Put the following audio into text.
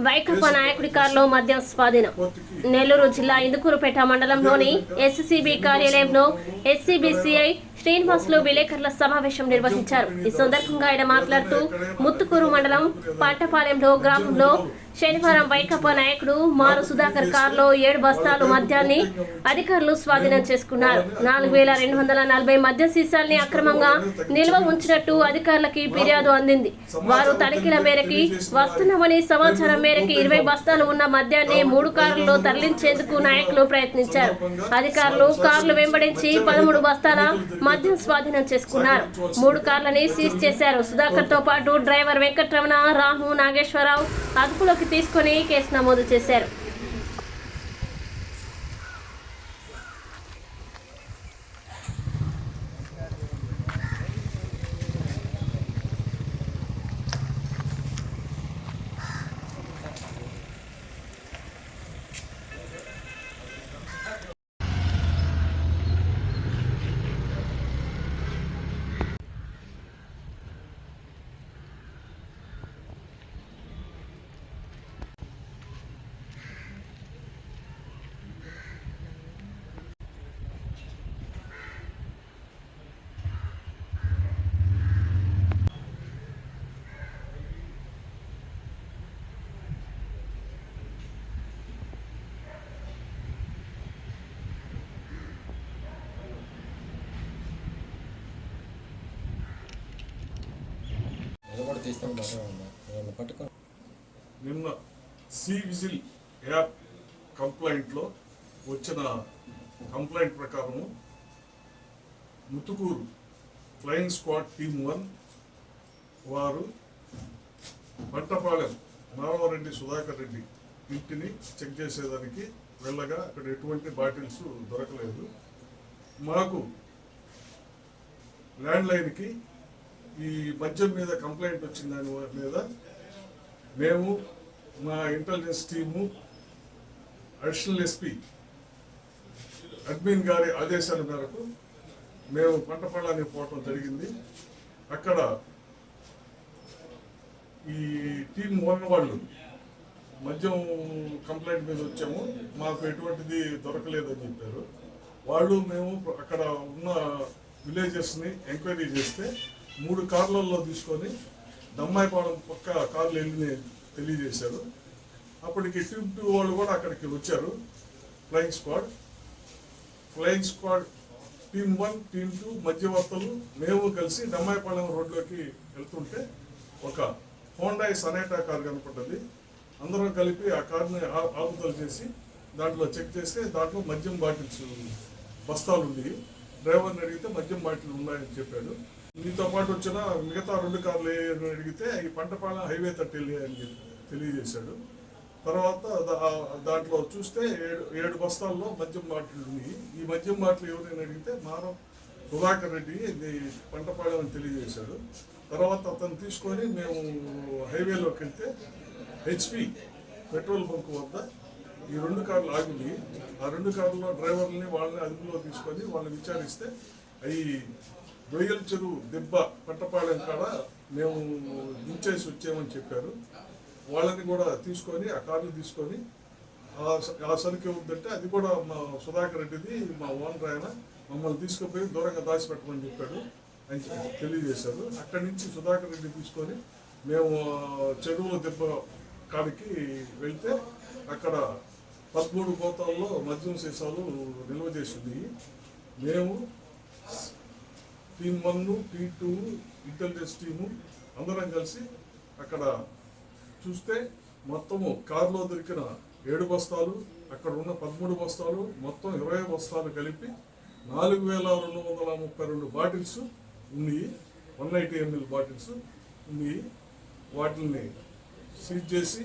అదుపులోకి తీసుకున్నాము వైకప్ప నాయకుడి కారులో మద్యం స్వాధీనం. నెల్లూరు జిల్లా ఇందుకూరుపేట మండలంలోని ఎస్సీబీ కార్యాలయంలో ఎస్సీబీసీఐ శ్రీనివాసులు విలేకరుల సమావేశం నిర్వహించారు. ఈ సందర్భంగా ఆయన మాట్లాడుతూ ముత్తుకూరు మండలం పంటపాలెంలో గ్రామంలో శనివారం వైకప్ప నాయకుడు మారు సుధాకర్ కారులో ఏడు బస్తాలు మద్యాన్ని అధికారులు స్వాధీనం చేసుకున్నారు. నాలుగు వేల రెండు వందల నలభై మద్య సీసాల్ని అక్రమంగా నిల్వ ఉంచినట్టు అధికారులకి ఫిర్యాదు అందింది. వారు తనిఖీల మేరకి వస్తున్నామని సమాచారం మేరకి ఇరవై బస్తాలు ఉన్న మద్యాన్ని మూడు కారుల్లో తరలించేందుకు నాయకులు ప్రయత్నించారు. అధికారులు కార్లు వెంబడించి పదమూడు బస్తాల మద్యం స్వాధీనం చేసుకున్నారు. మూడు కార్లని సీజ్ చేశారు. సుధాకర్తో పాటు డ్రైవర్ వెంకట్రమణ రాము నాగేశ్వరరావు అదుపులోకి తీసుకొని కేసు నమోదు చేశారు. నిన్న సి విజిల్ యాప్ కంప్లైంట్లో వచ్చిన కంప్లైంట్ ప్రకారము Muthukur flying squad team one వారు పంటపాలెం నారాయణరెడ్డి సుధాకర్ రెడ్డి ఇంటిని చెక్ చేసేదానికి వెళ్ళగా అక్కడ ఎటువంటి బాటిల్స్ దొరకలేదు. మాకు ల్యాండ్లైన్కి ఈ మద్యం మీద కంప్లైంట్ వచ్చిన దాని మీద మేము మా intelligence team additional SP admin గారి ఆదేశాల మేరకు మేము పంట పొలానికి పోవటం జరిగింది. అక్కడ ఈ టీం వన్ వాళ్ళు మద్యం కంప్లైంట్ మీద వచ్చాము. మాకు ఎటువంటిది దొరకలేదని చెప్పారు. వాళ్ళు మేము అక్కడ ఉన్న విలేజెస్ని ఎంక్వైరీ చేస్తే మూడు కార్లలో తీసుకొని దమ్మాయిపాలెం పక్క కార్లు వెళ్ళి తెలియజేశారు. అప్పటికి టీమ్ టూ వాళ్ళు కూడా అక్కడికి వచ్చారు. Flying squad flying squad team one team two మధ్యవర్తులు మేము కలిసి దమ్మాయిపాలెం రోడ్లోకి వెళ్తుంటే ఒక హోండాయి సనేటా కార్ కనపడ్డది. అందరం కలిపి ఆ కార్ని ఆ- చేసి దాంట్లో చెక్ చేస్తే దాంట్లో మద్యం బాటిల్స్ బస్తాలు ఉన్నాయి డ్రైవర్ని అడిగితే మద్యం బాటిల్ ఉన్నాయని చెప్పాడు. మీతో పాటు వచ్చిన మిగతా రెండు కార్లు ఏ అని అడిగితే ఈ పంటపాలెం హైవే తట్టి అని తెలియజేశాడు. తర్వాత దా- దాంట్లో చూస్తే ఏడు ఏడు బస్తాల్లో మద్యం బాటిల్ ఉంది ఈ మద్యం బాటిల్ ఎవరైనా అడిగితే మారం సుధాకర్ రెడ్డి ఇది పంటపాలెం అని తెలియజేశాడు. తర్వాత అతను తీసుకొని మేము హైవేలోకి వెళ్తే హెచ్పి పెట్రోల్ బంక్ వద్ద ఈ రెండు కార్లు ఆగింది ఆ రెండు కార్లలో డ్రైవర్లని వాళ్ళని అదుపులో తీసుకొని వాళ్ళని విచారిస్తే అవి రొయ్యల చెరువు దెబ్బ పట్టపాలెం కాడ మేము దించేసి వచ్చామని చెప్పారు. వాళ్ళని కూడా తీసుకొని ఆ కార్లు తీసుకొని ఆ స- ఆ సరుకు ఏముందంటే అది కూడా మా సుధాకర్ రెడ్డిది మా ఓనర్ ఆయన మమ్మల్ని తీసుకుపోయి దూరంగా దాచిపెట్టమని చెప్పాడు. అని తెలియజేశారు. అక్కడి నుంచి సుధాకర్ రెడ్డి తీసుకొని మేము చెరువు దెబ్బ కాడికి వెళ్తే అక్కడ పదమూడు గోతాల్లో మద్యం సీసాలు నిల్వ చేసింది. మేము team one T two intelligence team అందరం కలిసి అక్కడ చూస్తే మొత్తము కారులో దొరికిన ఏడు బస్తాలు అక్కడ ఉన్న పదమూడు బస్తాలు మొత్తం ఇరవై బస్తాలు కలిపి నాలుగు వేల రెండు వందల ముప్పై రెండు బాటిల్స్ ఉన్నాయి. వన్ ఎయిటీ ఎంఎల్ బాటిల్స్ ఉన్నాయి. వాటిని సీజ్ చేసి